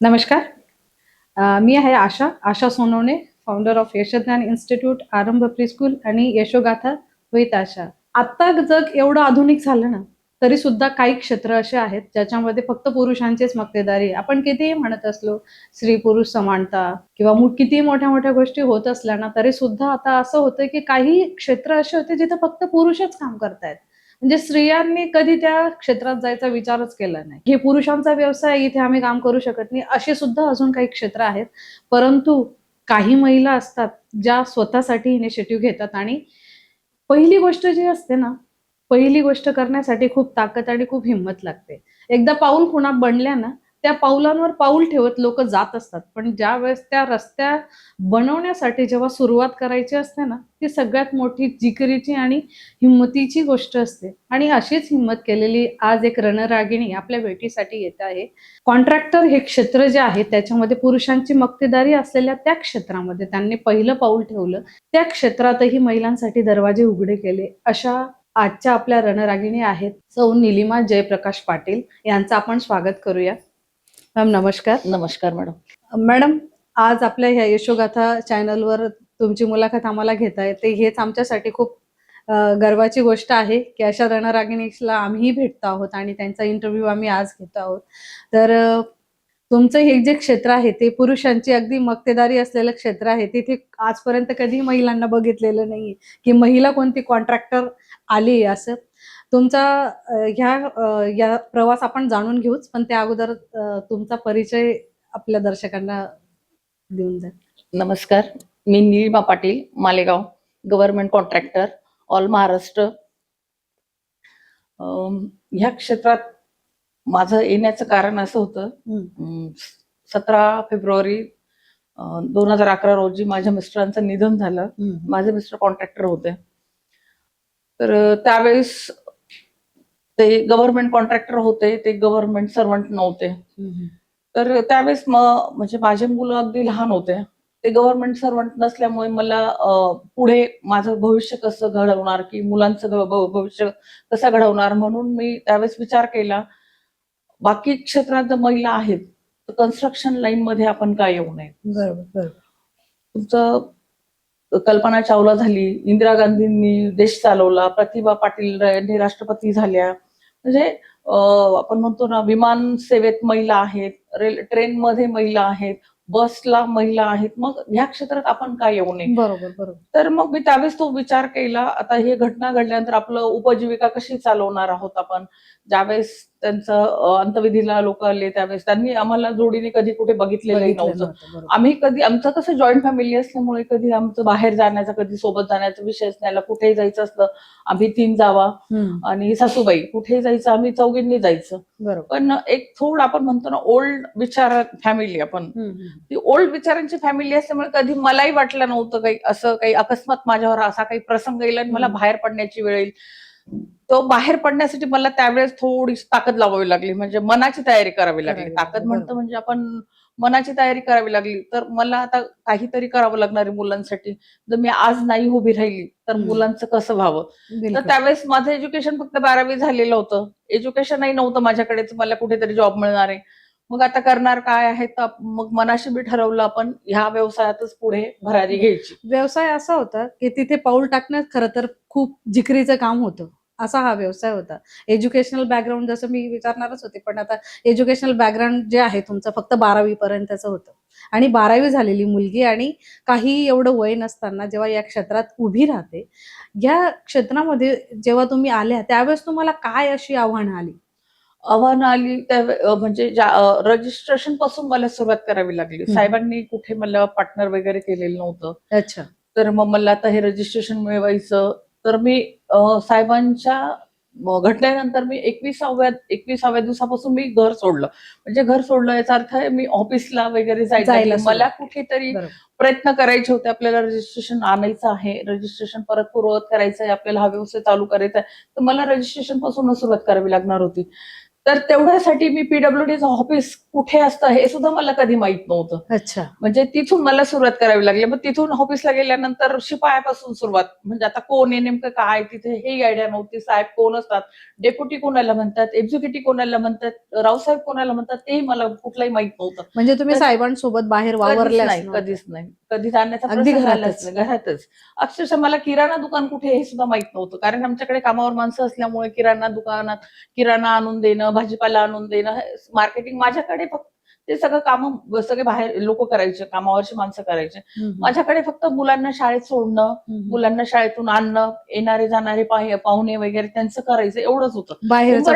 नमस्कार. मी आहे Asha Asha Sonawane founder of Yashgyan institute Aarambh preschool आणि यशोगाथा विथ आशा. आत्ता जग एवढं आधुनिक झालं ना तरी सुद्धा काही क्षेत्र असे आहेत ज्याच्यामध्ये फक्त पुरुषांचीच मक्तेदारी आपण कितीही म्हणत असलो स्त्री पुरुष समानता किंवा कितीही मोठ्या मोठ्या गोष्टी होत असल्या ना तरी सुद्धा आता असं होतं की काही क्षेत्र असे होते जिथे फक्त पुरुषच काम करतायत. म्हणजे स्त्रियांनी कधी त्या क्षेत्रात जायचा विचारच केला नाही. हे पुरुषांचा व्यवसाय इथे आम्ही काम करू शकत नाही असे सुद्धा अजून काही क्षेत्र आहेत. परंतु काही महिला असतात ज्या स्वतःसाठी इनिशिएटिव्ह घेतात आणि पहिली गोष्ट जी असते ना पहिली गोष्ट करण्यासाठी खूप ताकद आणि खूप हिंमत लागते. एकदा पाऊल खुणा बनल्या ना त्या पाऊलांवर पाऊल ठेवत लोक जात असतात. पण ज्या वेळेस त्या रस्त्या बनवण्यासाठी जेव्हा सुरुवात करायची असते ना ती सगळ्यात मोठी जिकरीची आणि हिंमतीची गोष्ट असते. आणि अशीच हिंमत केलेली आज एक रणरागिणी आपल्या भेटीसाठी येत आहे. कॉन्ट्रॅक्टर हे क्षेत्र जे आहे त्याच्यामध्ये पुरुषांची मक्तेदारी असलेल्या त्या क्षेत्रामध्ये त्यांनी पहिलं पाऊल ठेवलं. त्या क्षेत्रातही महिलांसाठी दरवाजे उघडे केले. अशा आजच्या आपल्या रणरागिणी आहेत सौ निलिमा जयप्रकाश पाटील. यांचं आपण स्वागत करूया. मॅम नमस्कार. नमस्कार मॅडम मॅडम आज आपल्या ह्या यशोगाथा चॅनलवर तुमची मुलाखत आम्हाला घेता येते. हेच आमच्यासाठी खूप गर्वाची गोष्ट आहे की अशा रणरागिणीला आम्हीही भेटतो आहोत आणि त्यांचा इंटरव्ह्यू आम्ही आज घेतो आहोत. तर तुमचं हे जे क्षेत्र आहे ते पुरुषांची अगदी मक्तेदारी असलेलं क्षेत्र आहे. तिथे आजपर्यंत कधी महिलांना बघितलेलं नाही की महिला कोणती कॉन्ट्रॅक्टर आली असं? तुमचा ह्या या प्रवास आपण जाणून घेऊच पण त्या अगोदर तुमचा परिचय आपल्या दर्शकांना देऊन जा. नमस्कार. मी Nilima Patil Malegaon government contractor all Maharashtra. ह्या क्षेत्रात माझं येण्याचं कारण असं होतं सतरा फेब्रुवारी दोन हजार अकरा रोजी माझ्या मिस्टरांचं निधन झालं. माझे मिस्टर कॉन्ट्रॅक्टर होते. तर त्यावेळेस ते गव्हर्नमेंट कॉन्ट्रॅक्टर होते ते गव्हर्नमेंट सर्वंट नव्हते. तर त्यावेळेस मग म्हणजे माझे मुलं अगदी लहान होते. ते गव्हर्नमेंट सर्वंट नसल्यामुळे मला पुढे माझं भविष्य कसं घडवणार की मुलांचं भविष्य कसं घडवणार म्हणून मी त्यावेळेस विचार केला. बाकी क्षेत्रात जर महिला आहेत तर कन्स्ट्रक्शन लाईन मध्ये आपण काय येऊ नये. बरोबर बरोबर. तुमचं कल्पना चावला झाली. इंदिरा गांधींनी देश चालवला. प्रतिभा पाटील यांनी राष्ट्रपती झाल्या. म्हणजे आपण म्हणतो ना विमान सेवेत महिला आहेत रेल ट्रेनमध्ये महिला आहेत बसला महिला आहेत मग ह्या क्षेत्रात आपण काय येऊ नये? बरोबर बरोबर. तर मग मी त्यावेळेस तो विचार केला. आता ही घटना घडल्यानंतर आपलं उपजीविका कशी चालवणार आहोत आपण? ज्यावेळेस त्यांचं अंतविधीला लोक आले त्यावेळेस त्यांनी आम्हाला जोडीने कधी कुठे बघितलेलंही बघितलं नव्हतं. आम्ही कधी आमचं कसं जॉईंट फॅमिली असल्यामुळे कधी आमचं बाहेर जाण्याचा कधी सोबत जाण्याचा विषयच नाही आला. कुठेही जायचं असलं आम्ही तीन जावा आणि सासूबाई कुठेही जायचं आम्ही चौघींनी जायचं पण एक थोडं आपण म्हणतो ना ओल्ड विचार फॅमिली आपण. ती ओल्ड विचारांची फॅमिली असल्यामुळे कधी मलाही वाटलं नव्हतं काही असं काही अकस्मात माझ्यावर असा काही प्रसंग येईल आणि मला. बाहेर पडण्याची वेळ येईल तो बाहेर पडण्यासाठी मला त्यावेळेस थोडी ताकद लावावी लागली. म्हणजे मनाची तयारी करावी लागली. ताकद म्हणतो. म्हणजे आपण मनाची तयारी करावी लागली. तर मला आता काहीतरी करावं लागणार आहे मुलांसाठी. जर मी आज नाही उभी राहिली तर. मुलांचं कसं व्हावं? तर. त्यावेळेस माझं एज्युकेशन फक्त बारावी झालेलं होतं. एज्युकेशनही नव्हतं माझ्याकडे मला कुठेतरी जॉब मिळणार आहे. मग आता करणार काय आहे? तर मग मनाशी बी ठरवलं आपण ह्या व्यवसायातच पुढे भरारी घ्यायची. व्यवसाय असा होता की तिथे पाऊल टाकण्यात खरं तर खूप जिकरीचं काम होतं. असा हा व्यवसाय होता. एज्युकेशनल बॅकग्राऊंड जसं मी विचारणारच होते पण आता एज्युकेशनल बॅकग्राऊंड जे आहे तुमचं फक्त बारावी पर्यंतचं होतं. आणि बारावी झालेली मुलगी आणि काही एवढं वय नसताना जेव्हा या क्षेत्रात उभी राहते या क्षेत्रामध्ये जेव्हा तुम्ही आल्या त्यावेळेस तुम्हाला काय अशी आव्हानं आली? आव्हानं आली त्या म्हणजे रजिस्ट्रेशनपासून मला सुरुवात करावी लागली. साहेबांनी कुठे मला पार्टनर वगैरे केलेलं नव्हतं. अच्छा. तर मग मला आता हे रजिस्ट्रेशन मिळवायचं. तर मी साहेबांच्या घटनेनंतर मी एकविसाव्या एकविसाव्या दिवसापासून मी घर सोडलं. म्हणजे घर सोडलं याचा अर्थ आहे मी ऑफिसला वगैरे लागले. मला. कुठेतरी प्रयत्न करायचे होते. आपल्याला रजिस्ट्रेशन आणायचं आहे. रजिस्ट्रेशन परत पूर्ववत करायचं आहे आपल्याला हा व्यवसाय चालू करायचा आहे तर मला रजिस्ट्रेशन पासूनच सुरुवात करावी लागणार होती. तर तेवढ्यासाठी मी पीडब्ल्यूडीचं ऑफिस कुठे असतं हे सुद्धा मला कधी माहीत नव्हतं. अच्छा. म्हणजे तिथून मला सुरुवात करावी लागली. मग तिथून ऑफिसला गेल्यानंतर शिपायापासून सुरुवात. म्हणजे आता कोण आहे नेमकं काय? तिथे हे आयडिया नव्हती. साहेब कोण असतात? डेप्युटी कोणाला म्हणतात? एक्झिक्युटिव्ह कोणाला म्हणतात? रावसाहेब कोणाला म्हणतात? तेही मला कुठलाही माहीत नव्हतं. म्हणजे तुम्ही साहेबांसोबत बाहेर वावरल्याच नाही. कधीच नाही. कधी जाण्याचा अगदी घरातच. घरातच. अक्षरशः मला किराणा दुकान कुठे हे सुद्धा माहीत नव्हतं. कारण आमच्याकडे कामावर माणसं असल्यामुळे किराणा दुकानात किराणा आणून देणं भाजीपाला आणून देणं मार्केटिंग माझ्याकडे फक्त ते सगळं काम सगळे बाहेर लोक करायचे कामावरची माणसं करायचे. माझ्याकडे फक्त मुलांना शाळेत सोडणं. मुलांना शाळेतून आणणं येणारे जाणारे पाह- पाहुणे वगैरे त्यांचं करायचं एवढंच होतं.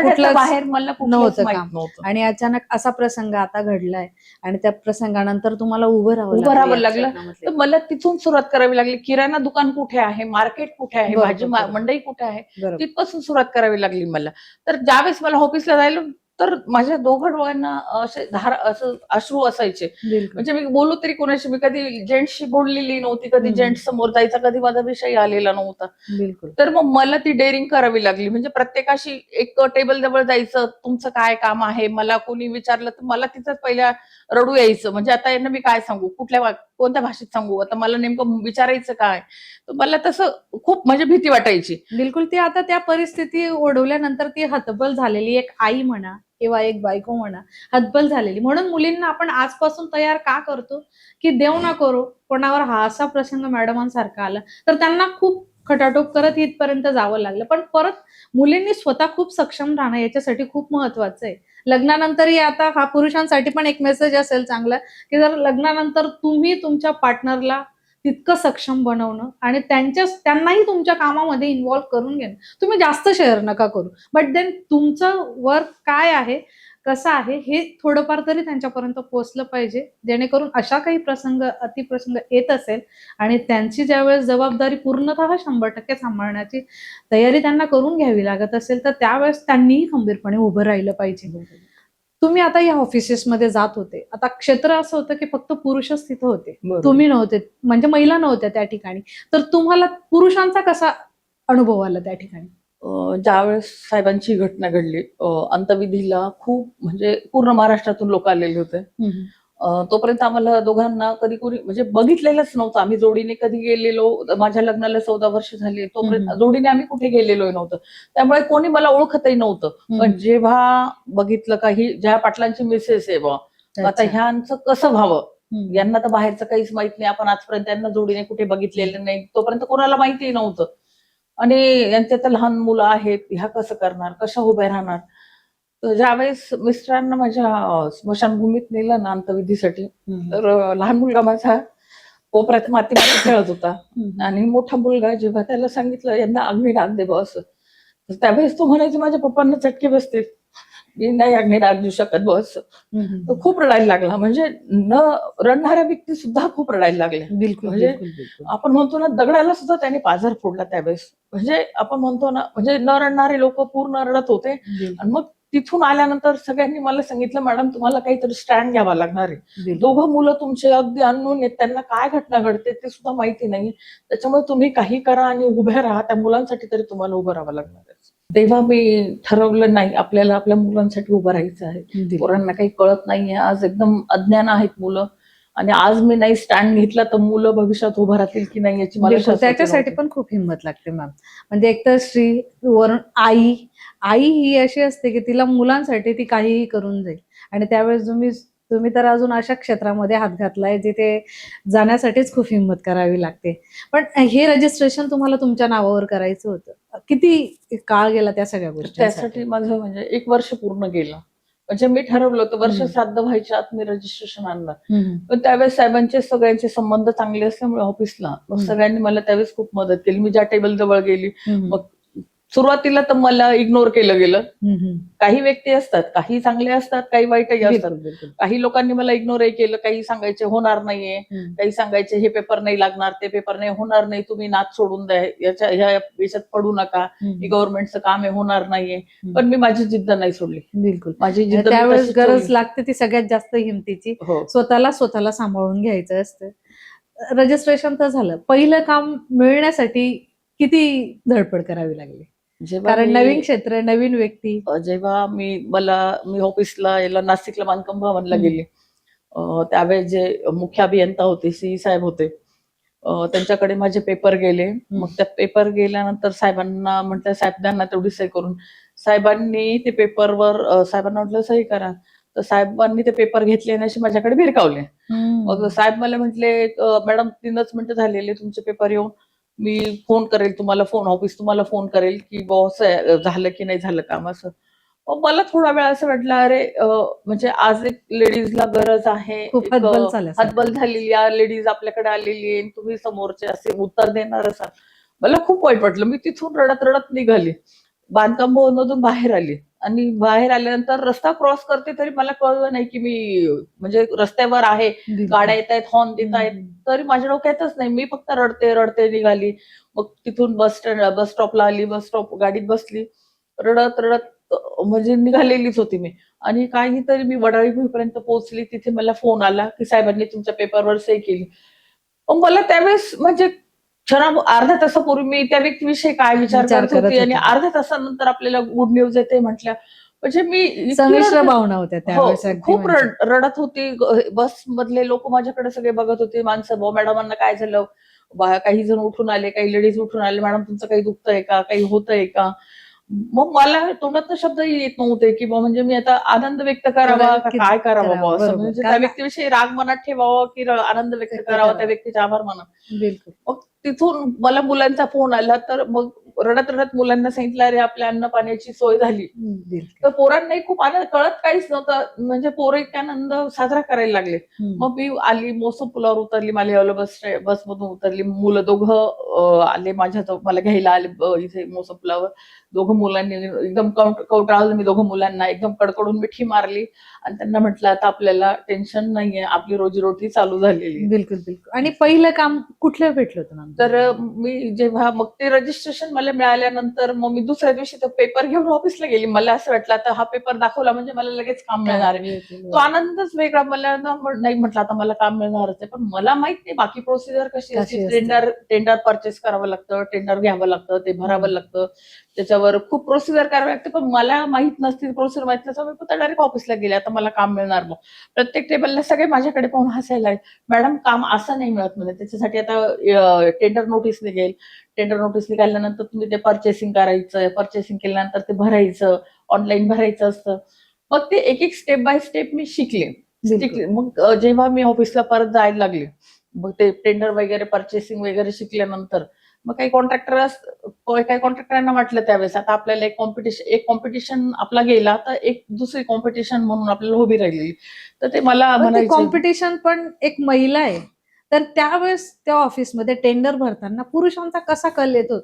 कुठलंच बाहेर मला नव्हतं माहीत काम. नव्हतं. आणि अचानक असा प्रसंग आता घडलाय. आणि त्या प्रसंगानंतर तुम्हाला उभं राहावं उभं राहावं लागलं. तर मला तिथून सुरुवात करावी लागली. किराणा दुकान कुठे आहे? मार्केट कुठे आहे? भाजी. मंडई कुठे आहे. तिथपासून सुरुवात करावी लागली मला. तर ज्यावेळेस मला ऑफिसला जायला तर माझ्या दोघं डोळ्यांना असे धार असं अश्रू असायचे. म्हणजे मी बोलू तरी कोणाशी मी कधी जेंट्सशी बोललेली नव्हती कधी. जेंट्स समोर जायचा कधी माझा विषय आलेला नव्हता. बिलकुल. तर मग मला ती डेअरिंग करावी लागली. म्हणजे प्रत्येकाशी एक टेबल जवळ जायचं तुमचं काय काम आहे मला कोणी विचारलं तर मला तिथं पहिल्या रडू यायचं. म्हणजे आता यांना मी काय सांगू? कुठल्या कोणत्या भाषेत सांगू? आता मला नेमकं विचारायचं काय? तर मला तसं खूप म्हणजे भीती वाटायची. बिलकुल ती आता त्या परिस्थिती ओढवल्यानंतर ती हतबल झालेली एक आई म्हणा किंवा एक बायको म्हणा हतबल झालेली. म्हणून मुलींना आपण आजपासून तयार का करतो? की देव ना करू कोणावर हा असा प्रसंग मॅडमांसारखा आला तर त्यांना खूप खटाटोप करत इथपर्यंत जावं लागलं. पण परत मुलींनी स्वतः खूप सक्षम राहणं याच्यासाठी खूप महत्वाचं आहे. लग्नानंतरही आता हा पुरुषांसाठी पण एक मेसेज असेल चांगला की जर लग्नानंतर तुम्ही तुमच्या पार्टनरला तितकं सक्षम बनवणं आणि त्यांच्या त्यांनाही तुमच्या कामामध्ये इन्व्हॉल्व्ह करून घेणं तुम्ही जास्त शेअर नका करू. बट देन तुमचं वर्क काय आहे? कसं आहे हे थोडंफार तरी त्यांच्यापर्यंत पोहोचलं पाहिजे. जेणेकरून अशा काही प्रसंग अतिप्रसंग येत असेल आणि त्यांची ज्यावेळेस जबाबदारी पूर्णतः शंभर टक्के सांभाळण्याची तयारी त्यांना करून घ्यावी लागत असेल तर त्यावेळेस त्यांनीही खंबीरपणे उभं राहिलं पाहिजे. तुम्ही आता या ऑफिसेसमध्ये जात होते. आता क्षेत्र असं होतं की फक्त पुरुषच तिथं होते. तुम्ही नव्हते म्हणजे महिला नव्हत्या त्या ठिकाणी. तर तुम्हाला पुरुषांचा कसा अनुभव आला त्या ठिकाणी? ज्यावेळेस साहेबांची घटना घडली अंतविधीला खूप म्हणजे पूर्ण महाराष्ट्रातून लोक आलेले होते. तोपर्यंत आम्हाला दोघांना कधी कोणी म्हणजे बघितलेलंच नव्हतं. आम्ही जोडीने कधी गेलेलो माझ्या लग्नाला चौदा वर्ष झाली तोपर्यंत. जोडीने आम्ही कुठे गेलेलो नव्हतं. त्यामुळे कोणी मला ओळखतही नव्हतं. पण जेव्हा बघितलं काही ज्या पाटलांची मिसेस आहे बा आता. ह्यांचं कसं व्हावं. यांना तर बाहेरचं काहीच माहीत नाही. आपण आजपर्यंत त्यांना जोडीने कुठे बघितलेलं नाही. तोपर्यंत कोणाला माहिती नव्हतं. आणि यांच्या तर लहान मुलं आहेत ह्या कसं करणार कशा उभ्या राहणार तर ज्यावेळेस मिस्टरांना माझ्या स्मशानभूमीत नेलं ना अंतविधीसाठी. तर लहान मुलगा माझा कोपऱ्यात माती माती खेळत होता. आणि मोठा मुलगा जेव्हा त्याला सांगितलं यांना अग्निडाग दे बस तर त्यावेळेस तो म्हणायचे माझ्या पप्पांना चटके बसतील मी नाही अग्निडाग देऊ शकत बस. खूप रडायला लागला. म्हणजे न रडणाऱ्या व्यक्ती सुद्धा खूप रडायला लागल्या बिलकुल म्हणजे. आपण म्हणतो ना दगडाला सुद्धा त्याने पाझर फोडला त्यावेळेस. म्हणजे आपण म्हणतो ना म्हणजे न रडणारे लोक पूर्ण रडत होते. आणि मग तिथून आल्यानंतर सगळ्यांनी मला सांगितलं मॅडम तुम्हाला काहीतरी स्टँड घ्यावा लागणार आहे. दोघं मुलं तुमचे अगदी अननोन आहेत. त्यांना काय घटना घडते ते सुद्धा माहिती नाही त्याच्यामुळे तुम्ही काही करा आणि उभ्या राहा. त्या मुलांसाठी तरी तुम्हाला उभं राहावं लागणार आहे. तेव्हा मी ठरवलं नाही आपल्याला आपल्या मुलांसाठी उभं राहायचं आहे. पोरांना काही कळत नाहीये. आज एकदम अज्ञान आहेत मुलं. आणि आज मी नाही स्टँड घेतला तर मुलं भविष्यात उभं राहतील की नाही याची मला त्याच्यासाठी. पण खूप हिंमत लागते मॅम म्हणजे एकतर स्त्री वरून आई आई ही अशी असते की तिला मुलांसाठी ती काहीही करून जाईल. आणि त्यावेळेस तुम्ही तुम्ही तर अजून अशा क्षेत्रामध्ये हात घातलाय जिथे जाण्यासाठीच खूप हिंमत करावी लागते. पण हे रजिस्ट्रेशन तुम्हाला तुमच्या नावावर करायचं होतं. किती काळ गेला त्या सगळ्या गोष्टी त्यासाठी माझं म्हणजे एक वर्ष पूर्ण गेलं. म्हणजे मी ठरवलं होतं वर्ष. श्राद्ध व्हायच्या आत मी रजिस्ट्रेशन आणणार. पण त्यावेळेस साहेबांचे सगळ्यांचे संबंध चांगले असल्यामुळे ऑफिसला मग. सगळ्यांनी मला त्यावेळेस खूप मदत केली. मी ज्या टेबल जवळ गेली मग सुरुवातीला तर मला इग्नोर केलं गेलं. काही व्यक्ती असतात काही चांगले असतात काही वाईटही असतात. काही लोकांनी मला इग्नोरही केलं काही सांगायचे होणार नाहीये काही सांगायचे हे पेपर नाही लागणार ते पेपर नाही होणार नाही तुम्ही नाच सोडून द्या. याच्या ह्या याच्यात पडू नका. हे गव्हर्नमेंटचं काम आहे होणार नाहीये. पण मी माझी जिद्द नाही सोडली. बिलकुल. माझी जिद्द त्यावेळेस गरज. लागते ती सगळ्यात जास्त हिमतीची. हो. स्वतःला स्वतःला सांभाळून घ्यायचं असतं. रजिस्ट्रेशन तर झालं. पहिलं काम मिळण्यासाठी किती धडपड करावी लागली? जेव्हा कारण मी- नवीन क्षेत्र नवीन व्यक्ती. अ, जेव्हा मी मला मी ऑफिसला याला नाशिकला बांधकाम भवनला हम्म. गेली. अ, त्यावेळेस जे मुख्य अभियंता होते सी साहेब होते अ, त्यांच्याकडे माझे पेपर गेले. मग त्या पेपर गेल्यानंतर साहेबांना म्हटलं साहेब त्यांना तेवढी सही करून. साहेबांनी ते पेपरवर अ, साहेबांना म्हटलं सही करा. तर साहेबांनी ते पेपर घेतले आणि असे माझ्याकडे भिरकावले. मग साहेब मला म्हटले "अ, मॅडम तीनच मिनिटं झालेले तुमचे पेपर येऊन. मी फोन करेल तुम्हाला फोन ऑफिस तुम्हाला फोन करेल की बॉस झालं की नाही झालं काम असं. मला थोडा वेळ असं वाटलं अरे म्हणजे आज एक लेडीजला गरज आहे. हतबल झालेली आहे. लेडीज आपल्याकडे आलेली आहे. तुम्ही समोरचे असे उत्तर देणार असाल. मला खूप वाईट वाटलं. मी तिथून रडत रडत निघाली. बांधकाम भवनमधून बाहेर आली. आणि बाहेर आल्यानंतर रस्ता क्रॉस करते तरी मला कळलं नाही की मी म्हणजे रस्त्यावर आहे गाड्या येत आहेत हॉर्न देत आहेत. तरी माझ्या डोक्यातच नाही. मी फक्त रडते रडते निघाली. मग तिथून बस स्टँड बस स्टॉपला आली बस स्टॉप गाडीत बसली. रडत रडत म्हणजे निघालेलीच होती मी. आणि काहीतरी मी वडाळी भुईपर्यंत पोहोचली. तिथे मला फोन आला की साहेबांनी तुमच्या पेपरवर सही केली. मला त्यावेळेस म्हणजे क्षणा अर्ध्या तासापूर्वी मी त्या व्यक्तीविषयी काय विचार करत होती आणि. अर्ध्या तासानंतर आपल्याला गुड न्यूज येते म्हटल्या. म्हणजे मी संमिश्र भावना होत्या हो त्यावेळेस अगदी खूप म्हणजे. रड- रडत होती. बस मधले लोक माझ्याकडे सगळे बघत होते. माणसं भाऊ मॅडमांना काय झालं? काही जण उठून आले काही लेडीज उठून आले. मॅडम तुमचं काही दुखतंय का? काही होतंय का? मग मला तोंडात शब्दही येत नव्हते की बा म्हणजे मी आता आनंद व्यक्त करावा काय करावं. म्हणजे त्या व्यक्तीविषयी राग मनात ठेवावा की आनंद व्यक्त करावा. त्या व्यक्तीचे आभार माना बिलकुल. तिथून मला मुलांचा फोन आला तर मग रडत रडत मुलांना सांगितलं अरे आपल्या अन्न पाण्याची सोय झाली. तर पोरांनाही खूप आनंद कळत काहीच नव्हतं. म्हणजे पोरं इतके आनंद साजरा करायला लागले. मग मी आली मोसम पुलावर उतरली मालेगावला बस बस मधून उतरली. मुलं दोघं आले माझ्या मला घ्यायला आले इथे मोसम पुलावर. दोघं मुलांनी एकदम कौटाळलं मी दोघं मुलांना एकदम कडकडून मिठी मारली. आणि त्यांना म्हटलं आता आपल्याला टेन्शन नाहीये. आपली रोजीरोटी चालू झालेली. बिलकुल बिलकुल. आणि पहिलं काम कुठलं भेटलं होतं तर मी जेव्हा मग ते रजिस्ट्रेशन मला मिळाल्यानंतर मग मी दुसऱ्या दिवशी तो पेपर घेऊन ऑफिसला गेली. मला असं वाटलं आता हा पेपर दाखवला म्हणजे मला लगेच काम मिळणार. आहे तो आनंदच वेगळा. मला नाही म्हटलं आता मला काम मिळणारच आहे. पण मला माहीत नाही बाकी प्रोसिजर कशी असते. टेंडर टेंडर परचेस करावं लागतं टेंडर घ्यावं लागतं ते भरावं लागतं. त्याच्यावर खूप प्रोसिजर करावी लागते. पण मला माहीत नसती प्रोसिजर माहीत नसतं मी फक्त डायरेक्ट ऑफिसला गेले. आता मला काम मिळणार मग प्रत्येक टेबलला सगळे माझ्याकडे पाहून हसायला. मॅडम काम असं नाही मिळत म्हणे. त्याच्यासाठी आता टेंडर नोटीस निघेल. टेंडर नोटीस निघाल्यानंतर तुम्ही ते परचेसिंग करायचं परचेसिंग केल्यानंतर ते भरायचं ऑनलाईन भरायचं असतं. मग ते एक एक स्टेप बाय स्टेप मी शिकले. शिकले. मग जेव्हा मी ऑफिसला परत जायला लागले मग ते टेंडर वगैरे परचेसिंग वगैरे शिकल्यानंतर मग काही कॉन्ट्रॅक्टर काही कॉन्ट्रॅक्टरांना वाटलं त्यावेळेस आता आपल्याला एक कॉम्पिटिशन एक कॉम्पिटिशन आपला गेला तर एक दुसरी कॉम्पिटिशन म्हणून आपल्याला उभी राहिलेली. तर ते मला कॉम्पिटिशन पण एक महिला आहे. तर त्यावेळेस त्या ऑफिसमध्ये टेंडर भरताना पुरुषांचा कसा कल येतो?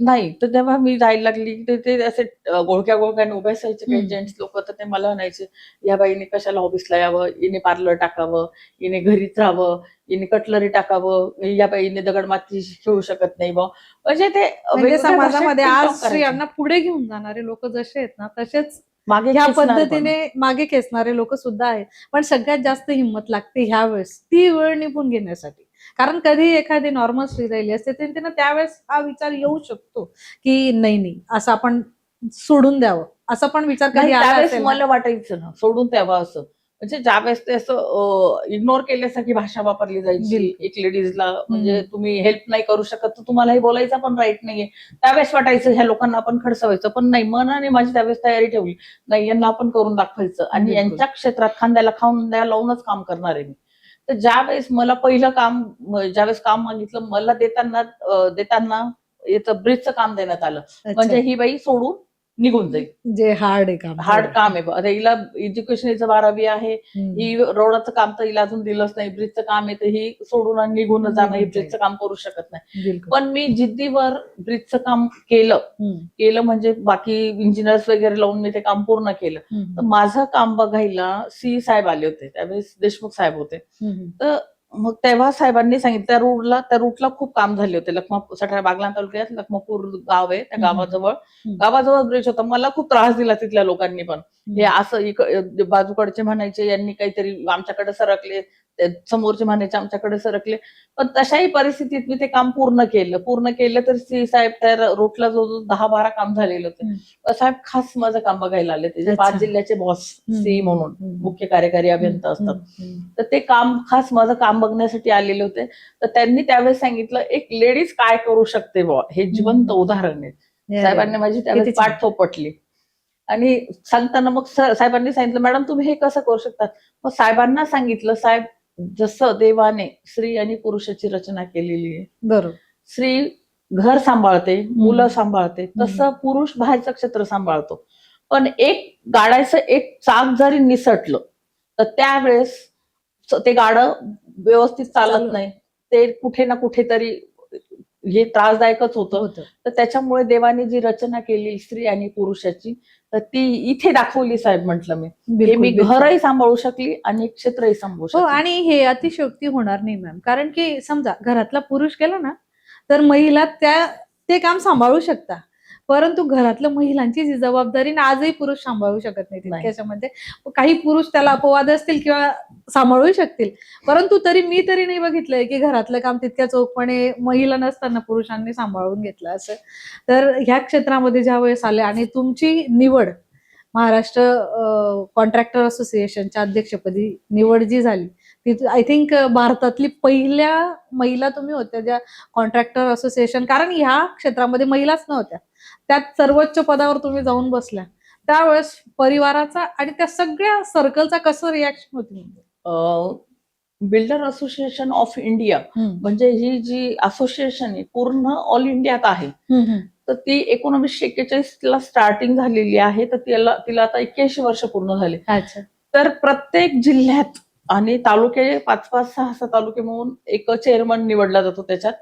नाही तर तेव्हा मी जायला लागली. ते ते असे गोळक्या गोळक्याने उभे असायचे काही. जेंट्स लोक. तर ते मला म्हणायचे या बाईने कशाला ऑफिसला यावं? हिने पार्लर टाकावं. हिने घरीच राहावं. हिने कटलरी टाकावं. या बाईने दगडमाती खेळू शकत नाही बा म्हणजे ते म्हणजे समाजामध्ये आज. स्त्रियांना पुढे घेऊन जाणारे लोक जसे आहेत ना तसेच मागे ह्या. पद्धतीने मागे खेचणारे लोक सुद्धा आहेत. पण सगळ्यात जास्त हिंमत लागते ह्या वेळेस. ती वेळ निघून घेण्यासाठी. कारण कधी एखादी नॉर्मल स्त्री राहिली असते तर तिनं त्यावेळेस हा विचार येऊ शकतो की नाही नाही असं आपण सोडून द्यावं. असं पण विचार कधी? मला वाटायचं ना सोडून द्यावं असं. म्हणजे ज्यावेळेस ते असं इग्नोर केल्यासारखी भाषा वापरली जायची. एक लेडीजला म्हणजे. तुम्ही हेल्प नाही करू शकत तर तुम्हालाही बोलायचा पण राईट नाहीये त्यावेळेस वाटायचं ह्या लोकांना आपण खडसवायचं पण नाही मनाने माझी त्यावेळेस तयारी ठेवली नाही यांना आपण करून दाखवायचं आणि. यांच्या क्षेत्रात खांद्याला खांद्या लावूनच काम करणार आहे मी तर ज्यावेळेस मला पहिलं काम ज्यावेळेस काम मागितलं मला देताना देताना याचं ब्रिजचं काम देण्यात आलं. म्हणजे ही बाई सोडून निघून जाईल. जे हार्ड आहे काम हार्ड काम आहे आता हिला एज्युकेशन हिचं बारावी आहे. ही रोडाचं काम तर हिला अजून दिलंच नाही. ब्रिजचं काम आहे तर ही सोडून आणि निघून जाणं ही ब्रिजचं काम करू शकत नाही. पण मी जिद्दीवर ब्रिजचं काम केलं. केलं म्हणजे बाकी इंजिनियर्स वगैरे लावून मी ते काम पूर्ण केलं. तर. माझं काम बघायला सी साहेब आले होते. त्यावेळेस देशमुख साहेब होते. तर मग तेव्हा साहेबांनी सांगितलं त्या रूटला त्या रूटला खूप काम झाले होते लखमापूर सठाणा बागलाण तालुक्यात लखमापूर गाव आहे त्या. गावाजवळ. गावाजवळ ब्रिज होता मला खूप त्रास दिला तिथल्या लोकांनी पण हे. असं बाजूकडचे म्हणायचे यांनी काहीतरी आमच्याकडे सरकले समोरचे म्हणायचे आमच्याकडे सरकले. पण तशाही परिस्थितीत मी ते काम पूर्ण केलं. पूर्ण केलं तर सी साहेब त्या रूटला जो जो दहा बारा काम झालेले होते. साहेब खास माझं काम बघायला आले ते. पाच जिल्ह्याचे बॉस सी म्हणून. मुख्य कार्यकारी अभियंता असतात. तर ते काम खास माझं काम बघण्यासाठी आलेले होते. तर त्यांनी त्यावेळेस सांगितलं एक लेडीज काय करू शकते बुवा? हे जिवंत उदाहरण आहे. साहेबांनी माझी त्यावेळेस. पाठ थोपटली. आणि सांगताना मग साहेबांनी सांगितलं मॅडम तुम्ही हे कसं करू शकता? मग साहेबांना सांगितलं साहेब जसं देवाने स्त्री आणि पुरुषाची रचना केलेली आहे. बरोबर. स्त्री घर सांभाळते मुलं सांभाळते. तसं पुरुष बाहेरचं क्षेत्र सांभाळतो. पण एक गाड्याचं एक चाक जरी निसटलं तर त्यावेळेस ते गाडं व्यवस्थित चालू- चालत नाही. ते कुठे ना कुठेतरी हे त्रासदायकच होतं. होतं. तर त्याच्यामुळे देवाने जी रचना केली स्त्री आणि पुरुषाची तर ती इथे दाखवली साहेब म्हंटल मी. हे मी. घरही सांभाळू शकली आणि क्षेत्रही सांभाळू हो शकली. आणि हे अतिशयोक्ती होणार नाही मॅम कारण की समजा घरातला पुरुष गेला ना तर महिला त्या ते काम सांभाळू शकता. परंतु घरातलं महिलांची जी जबाबदारी ना आजही पुरुष सांभाळू शकत नाही. तितक्याच्यामध्ये काही पुरुष त्याला अपवाद असतील किंवा सांभाळू शकतील. परंतु तरी मी तरी नाही बघितलंय की घरातलं काम तितक्या चोखपणे महिला नसताना पुरुषांनी सांभाळून घेतलं असं. तर ह्या क्षेत्रामध्ये ज्या वेळेस आले आणि तुमची निवड महाराष्ट्र कॉन्ट्रॅक्टर असोसिएशनच्या अध्यक्षपदी निवड जी झाली ती आय थिंक भारतातली पहिल्या महिला तुम्ही होत्या ज्या कॉन्ट्रॅक्टर असोसिएशन कारण ह्या क्षेत्रामध्ये महिलाच नव्हत्या. त्यात सर्वोच्च पदावर तुम्ही जाऊन बसल्या. त्यावेळेस परिवाराचा आणि त्या सगळ्या सर्कलचा कसं रिॲक्शन होती बिल्डर असोसिएशन ऑफ इंडिया म्हणजे ही जी असोसिएशन आहे पूर्ण ऑल इंडियात आहे. तर ती एकोणीसशे एक्केचाळीस ला स्टार्टिंग झालेली आहे. तर तिला तिला आता एक्क्याऐंशी वर्ष पूर्ण झाले. अच्छा. तर प्रत्येक जिल्ह्यात आणि तालुके पाच पाच सहा सहा तालुके म्हणून एक चेअरमन निवडला जातो त्याच्यात.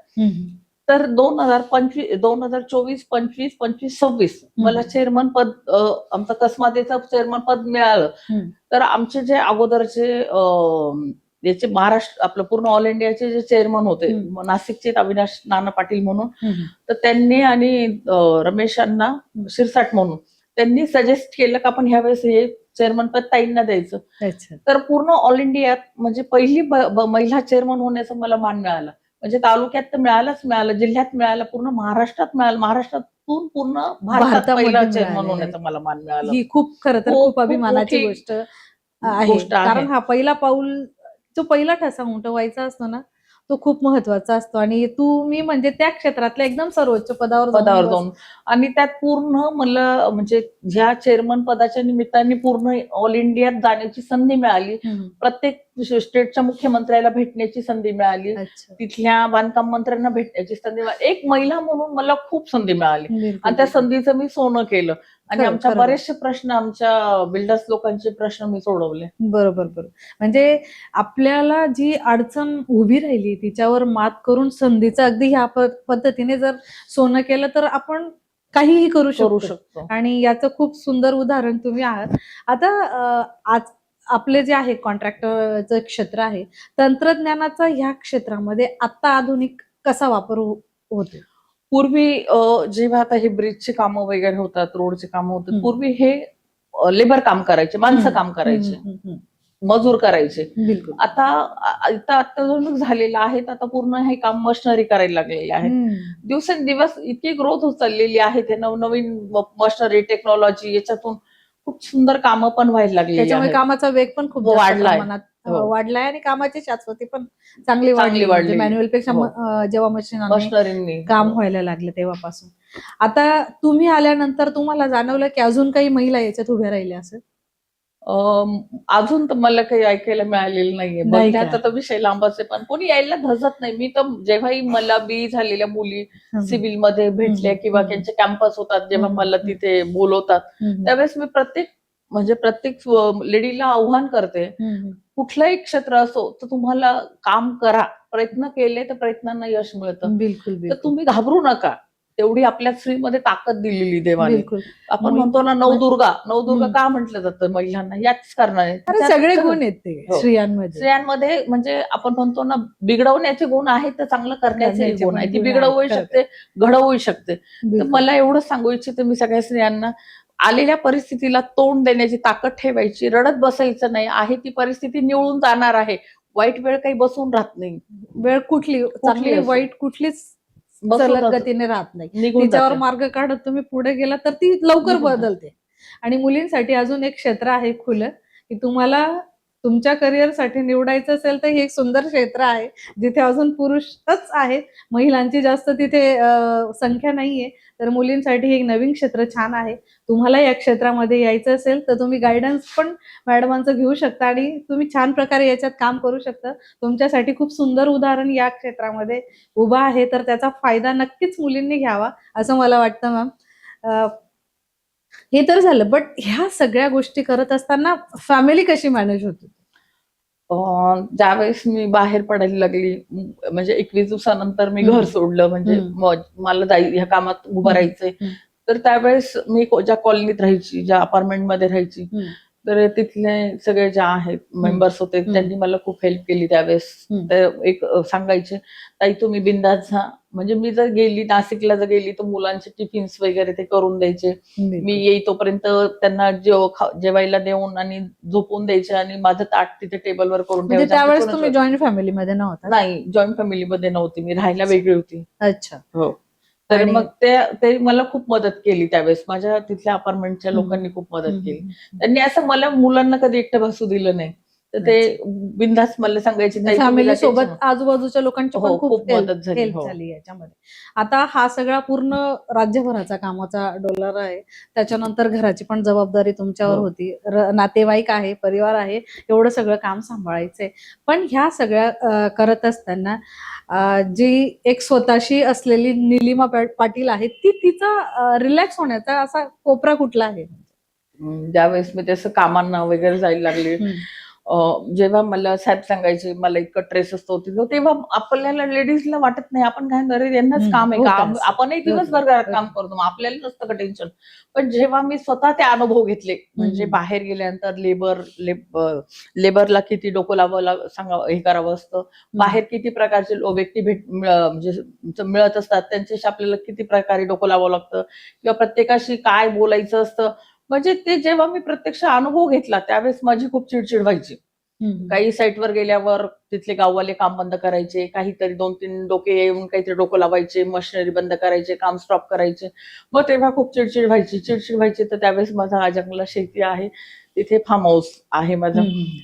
तर दोन हजार पंचवीस दोन हजार चोवीस पंचवीस पंचवीस सव्वीस मला चेअरमन पद आमचं कसमातेचं चेअरमन पद मिळालं. तर आमचे जे अगोदरचे याचे महाराष्ट्र आपलं पूर्ण ऑल इंडियाचे जे चेअरमन होते. नाशिकचे अविनाश नाना पाटील म्हणून. तर त्यांनी आणि अं, रमेश अण्णा शिरसाट म्हणून त्यांनी सजेस्ट केलं का आपण ह्यावेळेस हे चेअरमन पद ताईंना द्यायचं. तर पूर्ण ऑल इंडियात म्हणजे पहिली महिला चेअरमन होण्याचा मला मान मिळाला. म्हणजे तालुक्यात तर मिळालंच मिळालं जिल्ह्यात मिळालं पूर्ण महाराष्ट्रात मिळालं महाराष्ट्रातून पूर्ण भारतात आहे. होण्याचा मला मान मिळालं ही खूप खरं तर खूप- अभिमानाची मोठी गोष्ट आहे गोष्ट आहे. कारण हा पहिला पाऊल जो पहिला ठसा उमटवायचा असतो ना तो खूप महत्त्वाचा असतो. आणि तुम्ही म्हणजे त्या क्षेत्रातल्या एकदम सर्वोच्च पदावर पदावर जाऊन. आणि त्यात पूर्ण मला म्हणजे ह्या चेअरमन पदाच्या निमित्ताने पूर्ण ऑल इंडियात जाण्याची संधी मिळाली. प्रत्येक स्टेटच्या मुख्यमंत्र्याला भेटण्याची संधी मिळाली. तिथल्या बांधकाम मंत्र्यांना भेटण्याची संधी मिळाली. एक महिला म्हणून मला खूप संधी मिळाली. आणि त्या संधीचं मी सोनं केलं. आणि खरं- आमच्या खरं. बरेचसे प्रश्न आमच्या बिल्डर्स लोकांचे प्रश्न मी सोडवले. बरोबर बरोबर. म्हणजे आपल्याला जी अडचण उभी राहिली तिच्यावर मात करून संधीचं अगदी ह्या प- पद्धतीने जर सोनं केलं तर आपण काहीही करू करू शकतो शकतो. आणि याचं खूप सुंदर उदाहरण तुम्ही आहात. आता अं, आज आपले जे आहे कॉन्ट्रॅक्टरचं क्षेत्र आहे तंत्रज्ञानाचा ह्या क्षेत्रामध्ये आता आधुनिक कसा वापर हो- होतो पूर्वी जेव्हा आता हे ब्रिजचे कामं वगैरे होतात रोडचे कामं होतात. पूर्वी हे लेबर काम करायचे माणसं. काम करायचे. मजूर करायचे आता आता अत्याधुनिक झालेलं आहे आता पूर्ण हे काम मशिनरी करायला लागलेले आहे. दिवसेंदिवस इतकी ग्रोथ होत चाललेली आहे ते नवनवीन मशिनरी टेक्नॉलॉजी याच्यातून खूप सुंदर कामं पण व्हायला आहेत कामाचा वेग पण खूप जास्त वाढलाय. हो. वाढलाय आणि कामाची शाश्वती पण चांगली वाढली चांगली वाढली. मॅन्युअलपेक्षा हो. म- जेव्हा मशीन मशिनरींनी काम व्हायला लागलं तेव्हापासून आता तुम्ही आल्यानंतर तुम्हाला जाणवलं की अजून काही महिला याच्यात उभ्या राहिल्या असं अम, अजून तर मला काही ऐकायला मिळालेलं नाहीये नाही का? बघण्याचा तर विषय लांबच आहे पण कोणी यायला धजत नाही मी तर जेव्हाही मला बी झालेल्या मुली सिव्हिलमध्ये भेटल्या हम्म. किंवा. त्यांचे कॅम्पस होतात जेव्हा हम्म. मला तिथे बोलवतात हम्म. त्यावेळेस मी प्रत्येक म्हणजे प्रत्येक लेडीला आव्हान करते. कुठलंही क्षेत्र असो तर तुम्हाला काम करा. प्रयत्न केले तर प्रयत्नांना यश मिळतं. बिलकुल तर तुम्ही घाबरू नका. तेवढी आपल्या स्त्रीमध्ये ताकद दिलेली देवाने. बिलकुल. आपण म्हणतो ना नवदुर्गा नवदुर्गा. का म्हटलं जातं महिलांना? याच कारणाने. सगळे गुण आहेत ते हो. स्त्रियांमध्ये. स्त्रियांमध्ये म्हणजे आपण म्हणतो ना बिघडवण्याचे गुण आहेत तर चांगलं करण्याचे गुण आहे ती बिघडवू. शकते घडवू शकते. तर. मला एवढं सांगू इच्छिते मी सगळ्या स्त्रियांना आलेल्या परिस्थितीला तोंड देण्याची ताकद ठेवायची रडत बसायचं नाही आहे ती परिस्थिती निवळून जाणार आहे वाईट वेळ काही बसून राहत नाही वेळ कुठली चांगली. वाईट कुठलीच सलग गतीने राहत नाही तिच्यावर. मार्ग काढत तुम्ही पुढे गेला तर ती लवकर. बदलते आणि मुलींसाठी अजून एक क्षेत्र आहे खुलं की तुम्हाला तुमच्या करिअरसाठी निवडायचं असेल तर हे एक सुंदर क्षेत्र आहे जिथे अजून पुरुषच आहेत. महिलांची जास्त तिथे संख्या नाहीये. तर मुलींसाठी हे एक नवीन क्षेत्र छान आहे. तुम्हाला या क्षेत्रामध्ये यायचं असेल तर तुम्ही गायडन्स पण मॅडमांचं घेऊ शकता आणि तुम्ही छान प्रकारे याच्यात काम करू शकता. तुमच्यासाठी खूप सुंदर उदाहरण या क्षेत्रामध्ये उभं आहे तर त्याचा फायदा नक्कीच मुलींनी घ्यावा असं मला वाटतं मॅम हे तर झालं बट ह्या सगळ्या गोष्टी करत असताना फॅमिली कशी मॅनेज होती? ज्यावेळेस मी बाहेर पडायला लागली म्हणजे एकवीस दिवसानंतर मी. घर सोडलं म्हणजे मला जाई ह्या कामात उभं. राहायचंय. तर त्यावेळेस मी ज्या कॉलनीत राहायची ज्या अपार्टमेंटमध्ये राहायची. तर तिथले सगळे ज्या आहेत मेंबर्स होते. त्यांनी मला खूप हेल्प केली त्यावेळेस. हम्म. ते एक सांगायचे ताई तुम्ही बिंदास जा. म्हणजे मी जर गेली नाशिकला जर गेली तर मुलांचे टिफिन्स वगैरे ते करून द्यायचे. मी येई तोपर्यंत त्यांना जेवायला देऊन आणि झोपून द्यायचे आणि माझं ताट तिथे टेबलवर करून म्हणजे ठेवायचं. त्यावेळेस तुम्ही जॉईंट फॅमिलीमध्ये नव्हता नाही जॉईंट फॅमिलीमध्ये नव्हती. मी राहायला वेगळी होती. अच्छा. हो. तर मग ते ते मला खूप मदत केली त्यावेळेस माझ्या तिथल्या अपार्टमेंटच्या. लोकांनी खूप मदत केली. त्यांनी असं मला मुलांना कधी एकटं बसू दिलं नाही तर ते बिंदास मला सांगायचे "ताई, तुम्ही फॅमिली सोबत या." आजूबाजूच्या लोकांची पण हो, खूप मदत झाली, हो. झाली याच्यामध्ये. आता हा सगळा पूर्ण राज्यभराचा कामाचा डोलर आहे. त्याच्यानंतर घराची पण जबाबदारी तुमच्यावर हो. होती. नातेवाईक आहे परिवार आहे एवढं सगळं काम सांभाळायचंय. पण ह्या सगळ्या करत असताना जी एक स्वतःशी असलेली निलिमा पाटील आहे ती तिचा रिलॅक्स होण्याचा असा कोपरा कुठला आहे? ज्यावेळेस मी त्याचं कामांना वगैरे जायला लागले जेव्हा मला साहेब सांगायचे मला इतकं ट्रेस असतो तिथं तेव्हा आपल्याला लेडीजला वाटत नाही. आपण काय अरे यांनाच काम आहे काम असं. आपणही दिवसभर घरात काम करतो मग आपल्याला नसतं का टेन्शन पण जेव्हा मी स्वतः ते अनुभव घेतले म्हणजे. बाहेर गेल्यानंतर लेबर लेबरला किती डोकं लावावं सांगा हे करावं असतं. बाहेर किती प्रकारचे व्यक्ती भेट म्हणजे मिळत असतात त्यांच्याशी आपल्याला किती प्रकारे डोकं लावावं लागतं? किंवा प्रत्येकाशी काय बोलायचं असतं? म्हणजे ते जेव्हा मी प्रत्यक्ष अनुभव घेतला त्यावेळेस माझी खूप चिडचिड व्हायची. काही साईटवर गेल्यावर तिथले गाववाले काम बंद करायचे काहीतरी दोन तीन डोके येऊन काहीतरी डोकं लावायचे मशिनरी बंद करायचे काम स्टॉप करायचे. मग तेव्हा खूप चिडचिड व्हायची. चिडचिड व्हायची तर त्यावेळेस माझा हा जंगला शेती आहे. तिथे फार्म हाऊस आहे माझं.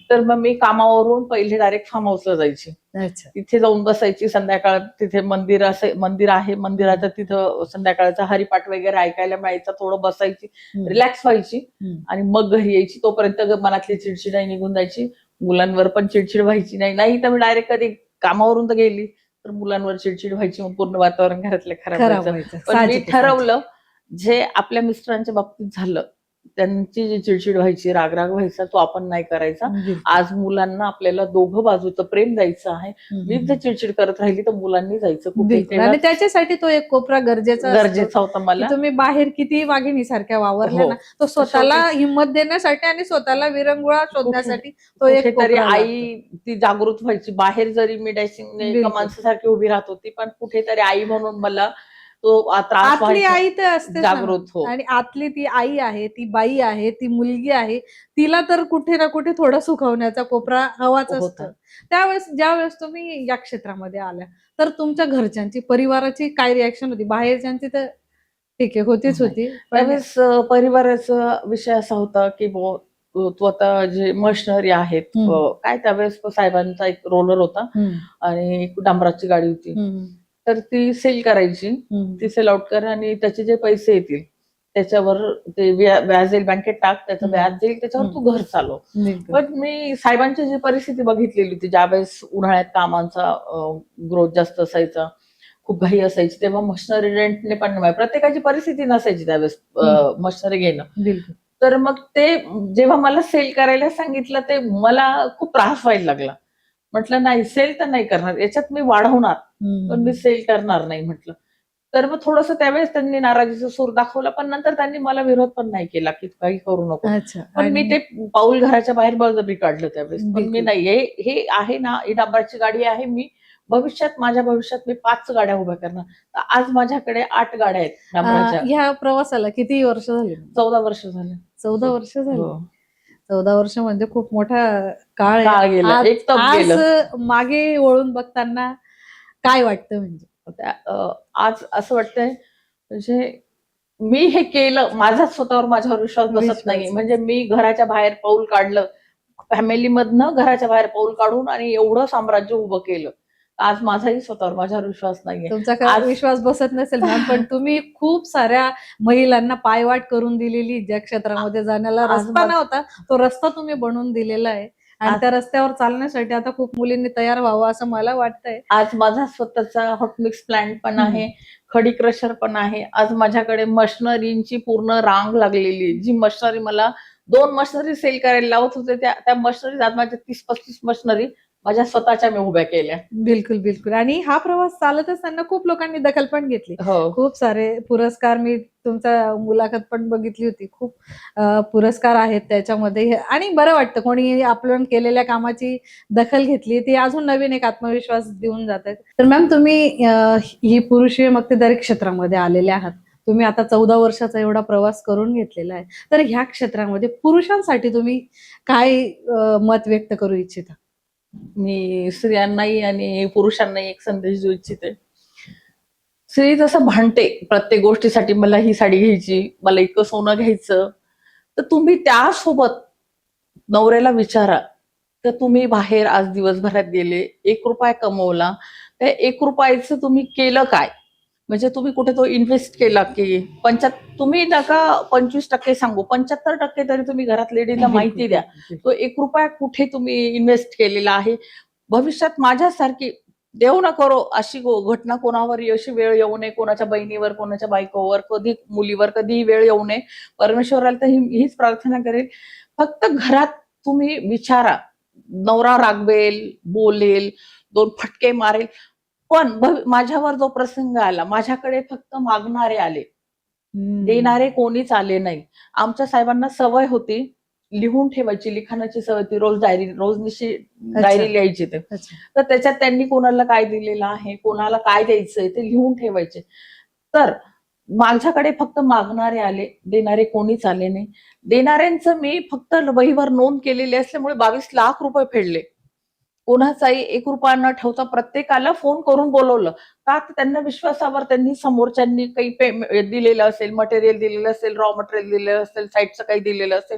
तर मग मी कामावरून पहिले डायरेक्ट फार्म हाऊसला जायची. तिथे जाऊन बसायची संध्याकाळ. तिथे मंदिर असं मंदिर आहे. मंदिराचं तिथं संध्याकाळचा हरिपाठ वगैरे ऐकायला मिळायचा. थोडं बसायची. रिलॅक्स व्हायची. आणि मग घरी यायची. तोपर्यंत मनातली चिडचिड नाही निघून जायची. मुलांवर पण चिडचिड व्हायची नाही. नाही तर मी डायरेक्ट कधी कामावरून तर गेली. तर मुलांवर चिडचिड व्हायची. मग पूर्ण वातावरण घरातलं खराब व्हायचं. पण मी ठरवलं जे आपल्या मिस्टरांच्या बाबतीत झालं त्यांची जी चिडचिड व्हायची रागराग व्हायचा तो आपण नाही करायचा. आज मुलांना आपल्याला दोघं बाजूचं प्रेम द्यायचं आहे. मी जर चिडचिड करत राहिली तर मुलांनी जायचं कुठे. आणि त्याच्यासाठी तो एक कोपरा गरजेचा. गरजेचं होतं मला तुम्ही बाहेर किती वाघिणी सारख्या वावरल्या हो. ना तो स्वतःला हिंमत देण्यासाठी आणि स्वतःला विरंगुळा शोधण्यासाठी तो एक कोपरा आई ती जागृत व्हायची बाहेर जरी मी डॅशिंग. माणसासारखी उभी राहत होती पण कुठेतरी आई म्हणून मला तो त्रास. आतली. आई तर असते जागृत हो आणि आतली ती आई आहे ती बाई आहे ती मुलगी आहे तिला तर कुठे ना कुठे थोडा सुखवण्याचा कोपरा हवाच होता. असतो त्यावेळेस ज्या वेळेस तुम्ही या क्षेत्रामध्ये आल्या तर तुमच्या घरच्यांची परिवाराची काय रिॲक्शन होती बाहेरच्यांची तर ठीक आहे होतीच. होती त्यावेळेस परिवाराचा विषय असा होता की तू आता जे मशिनरी आहेत काय त्यावेळेस साहेबांचा एक रोलर होता आणि डांबराची गाडी होती तर ती सेल करायची. ती सेल आउट कर आणि त्याचे जे पैसे येतील त्याच्यावर ते व्या- व्याज येईल. बँकेत टाक त्याचं. व्याज येईल त्याच्यावर तू घर चालव. पण मी साहेबांची जी परिस्थिती बघितलेली होती ज्यावेळेस उन्हाळ्यात कामांचा ग्रोथ जास्त असायचा खूप घाई असायची तेव्हा मशिनरी रेंटने पण नाही. प्रत्येकाची परिस्थिती नसायची त्यावेळेस मशिनरी घेणं. तर मग ते जेव्हा मला सेल करायला सांगितलं ते मला खूप त्रास व्हायला लागला. म्हटलं नाही सेल तर नाही करणार. याच्यात मी वाढवणार. पण मी सेल करणार नाही म्हटलं. तर मग थोडस त्यावेळेस त्यांनी नाराजीचा सूर दाखवला पण नंतर त्यांनी मला विरोध पण नाही केला की काही करू नको. पण मी ते पाऊल घराच्या बाहेर बळजबरी काढलं त्यावेळेस. पण मी. नाही. हे आहे ना ही डांबराची गाडी आहे मी भविष्यात माझ्या भविष्यात मी पाच गाड्या उभ्या करणार. तर आज माझ्याकडे आठ गाड्या आहेत ह्या प्रवासाला किती वर्ष झाली? चौदा वर्ष झाले. चौदा वर्ष झाली. हो. चौदा वर्ष म्हणजे खूप मोठा काळ आहे. गेला. आज- एक तप आज गेलं. मागे वळून बघताना काय वाटतं म्हणजे? त्या- अं, आज असं वाटतंय म्हणजे मी हे केलं माझा स्वतःवर माझ्यावर विश्वास बसत विश्वास. नाही. म्हणजे मी घराच्या बाहेर पाऊल काढलं फॅमिली मधनं घराच्या बाहेर पाऊल काढून आणि एवढं साम्राज्य उभं केलं. आज माझाही स्वतःवर माझ्यावर विश्वास नाहीये. तुमचा विश्वास बसत नसेल मॅम पण तुम्ही खूप साऱ्या महिलांना पायवाट करून दिलेली ज्या क्षेत्रामध्ये जाण्याला रस्ता नव्हता तो रस्ता तुम्ही बनवून दिलेला आहे. आणि त्या रस्त्यावर चालण्यासाठी आता खूप मुलींनी तयार व्हावं असं मला वाटतंय. आज माझा स्वतःचा हॉट मिक्स प्लांट पण आहे खडी क्रशर पण आहे. आज माझ्याकडे मशिनरींची पूर्ण रांग लागलेली. जी मशिनरी मला दोन मशिनरी सेल करायला लावत होते त्या त्या मशिनरी आज माझ्या तीस पस्तीस मशिनरी माझ्या स्वतःच्या मी उभ्या केल्या. बिलकुल बिलकुल. आणि हा प्रवास चालत असताना खूप लोकांनी दखल पण घेतली. हो. खूप सारे पुरस्कार मी तुमचा मुलाखत पण बघितली होती. खूप पुरस्कार आहेत त्याच्यामध्ये. आणि बरं वाटतं कोणी आपण केलेल्या कामाची दखल घेतली ती अजून नवीन एक आत्मविश्वास देऊन जात तर मॅम तुम्ही ही पुरुष मक्तेदारी क्षेत्रामध्ये आलेले आहात. तुम्ही आता चौदा वर्षाचा एवढा प्रवास करून घेतलेला आहे. तर ह्या क्षेत्रामध्ये पुरुषांसाठी तुम्ही काय मत व्यक्त करू इच्छिता? मी स्त्रियांनाही आणि पुरुषांनाही एक संदेश देऊ इच्छिते. स्त्री जसं भांडते प्रत्येक गोष्टीसाठी मला ही साडी घ्यायची मला इतकं सोनं घ्यायचं तर तुम्ही त्यासोबत नवऱ्याला विचारा तर तुम्ही बाहेर आज दिवसभरात गेले एक रुपया कमवला त्या एक रुपयाचं तुम्ही केलं काय? म्हणजे तुम्ही कुठे तो इन्व्हेस्ट केला की पंच्याहत्तर तुम्ही नका पंचवीस टक्के सांगू. पंच्याहत्तर टक्के तरी तुम्ही घरात लेडीजला माहिती द्या. तो एक रुपया कुठे तुम्ही इन्व्हेस्ट केलेला आहे? भविष्यात माझ्यासारखी देव न करो अशी गो- घटना कोणावर अशी वेळ येऊ नये. कोणाच्या बहिणीवर कोणाच्या बायकोवर कधी मुलीवर कधीही वेळ येऊ नये. परमेश्वराला तर हीच प्रार्थना करेल. फक्त घरात तुम्ही विचारा. नवरा रागवेल बोलेल दोन फटके मारेल. पण माझ्यावर जो प्रसंग आला माझ्याकडे फक्त मागणारे आले. देणारे कोणीच आले नाही. आमच्या साहेबांना सवय होती लिहून ठेवायची लिखाणाची सवय होती रोज डायरी रोज निशी डायरी लिहायची ते. तर त्याच्यात त्यांनी कोणाला काय दिलेलं आहे कोणाला काय द्यायचंय ते लिहून ठेवायचे. तर माझ्याकडे फक्त मागणारे आले देणारे कोणीच आले नाही. देणाऱ्यांचं मी फक्त वहीवर नोंद केलेली असल्यामुळे बावीस लाख रुपये फेडले. कोणाचाही एक रुपया न ठेवता प्रत्येकाला फोन करून बोलवलं का तर त्यांना विश्वासावर त्यांनी समोरच्यांनी काही पेमेंट दिलेलं असेल मटेरियल दिलेलं असेल रॉ मटेरियल दिलेलं असेल साईटचं काही दिलेलं असेल.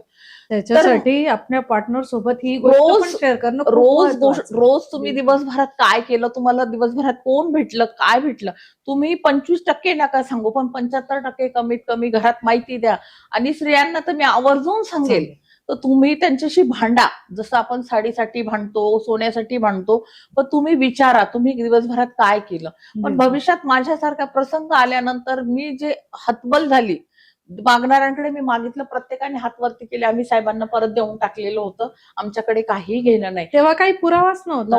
त्याच्यासाठी आपल्या पार्टनर सोबत ही रोज- शेअर करणं रोज रोज तुम्ही. दिवसभरात काय केलं तुम्हाला दिवसभरात कोण भेटलं काय भेटलं? तुम्ही पंचवीस टक्के नका सांगू पण पंच्याहत्तर टक्के कमीत कमी घरात माहिती द्या. आणि स्त्रियांना तर मी आवर्जून सांगेल तर तुम्ही त्यांच्याशी भांडा. जसं आपण साडीसाठी भांडतो सोन्यासाठी भांडतो पण तुम्ही विचारा तुम्ही दिवसभरात काय केलं? पण. भविष्यात माझ्यासारखा प्रसंग आल्यानंतर मी जे हतबल झाली मागणाऱ्यांकडे मी मागितलं प्रत्येकाने हात वरती केले आम्ही साहेबांना परत देऊन टाकलेलं होतं. आमच्याकडे काहीही घेणं नाही. तेव्हा काही पुरावाच नव्हता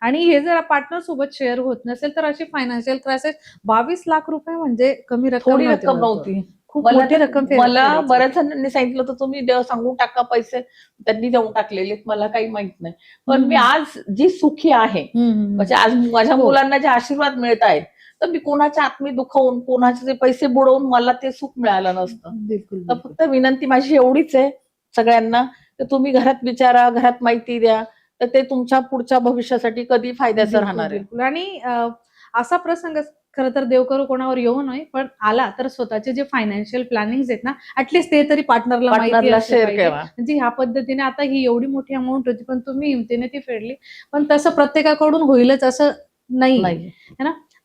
आणि हे जर पार्टनर सोबत शेअर होत नसेल तर अशी फायनान्शियल क्रायसिस बावीस लाख रुपये म्हणजे कमी रक्कम. नव्हती. खूप मला मोठी रक्कम फेड- मला. बऱ्याच जणांनी सांगितलं होतं तुम्ही देव सांगून टाका पैसे त्यांनी देऊन टाकलेले मला काही माहीत नाही पण मी. आज जी सुखी आहे हम्म, हम्म, म्हणजे आज माझ्या हो. मुलांना जे आशीर्वाद मिळत आहेत तर मी कोणाच्या आत्मी दुखवून कोणाचे ते पैसे बुडवून मला ते सुख मिळालं नसतं बिलकुल तर बिलकुल. फक्त विनंती माझी एवढीच आहे सगळ्यांना तर तुम्ही घरात विचारा घरात माहिती द्या तर ते तुमच्या पुढच्या भविष्यासाठी कधी फायद्याचं बिलकुल, राहणार आहे बिलकुल. आणि अं, असा प्रसंग खरं तर देव करू कोणावर येऊ नये पण आला तर स्वतःचे जे फायनान्शियल प्लॅनिंग आहेत ना ऍटलीस्ट ते तरी पार्टनरला माहिती म्हणजे ह्या पद्धतीने आता ही एवढी मोठी अमाऊंट होती पण तुम्ही हिमतीने ती फेडली. पण तसं प्रत्येकाकडून होईलच असं नाही. नाही.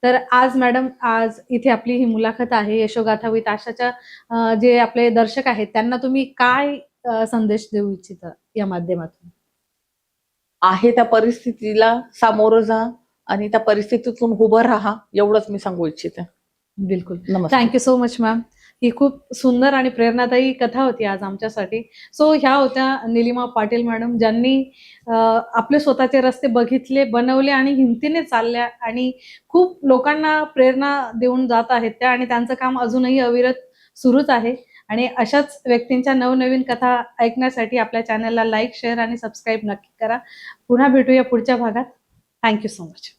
तर आज मॅडम आज इथे आपली ही मुलाखत आहे यशोगाथा विथ आशाच्या जे आपले दर्शक आहेत त्यांना तुम्ही काय संदेश देऊ इच्छिता या माध्यमातून? आहे त्या परिस्थितीला सामोरं जा. आणि त्या परिस्थितीतून उभं राहा एवढंच मी सांगू इच्छिते. बिलकुल. Thank you so much ma'am ही खूप सुंदर आणि प्रेरणादायी कथा होती आज आमच्यासाठी. सो ह्या होत्या निलिमा पाटील मॅडम ज्यांनी आपले स्वतःचे रस्ते बघितले बनवले आणि हिमतीने चालल्या आणि खूप लोकांना प्रेरणा देऊन जात आहेत त्या आणि त्यांचं काम अजूनही अविरत सुरूच आहे. आणि अशाच व्यक्तींच्या नवनवीन कथा ऐकण्यासाठी आपल्या चॅनलला लाईक शेअर आणि सबस्क्राईब नक्की करा. पुन्हा भेटूया पुढच्या भागात. Thank you so much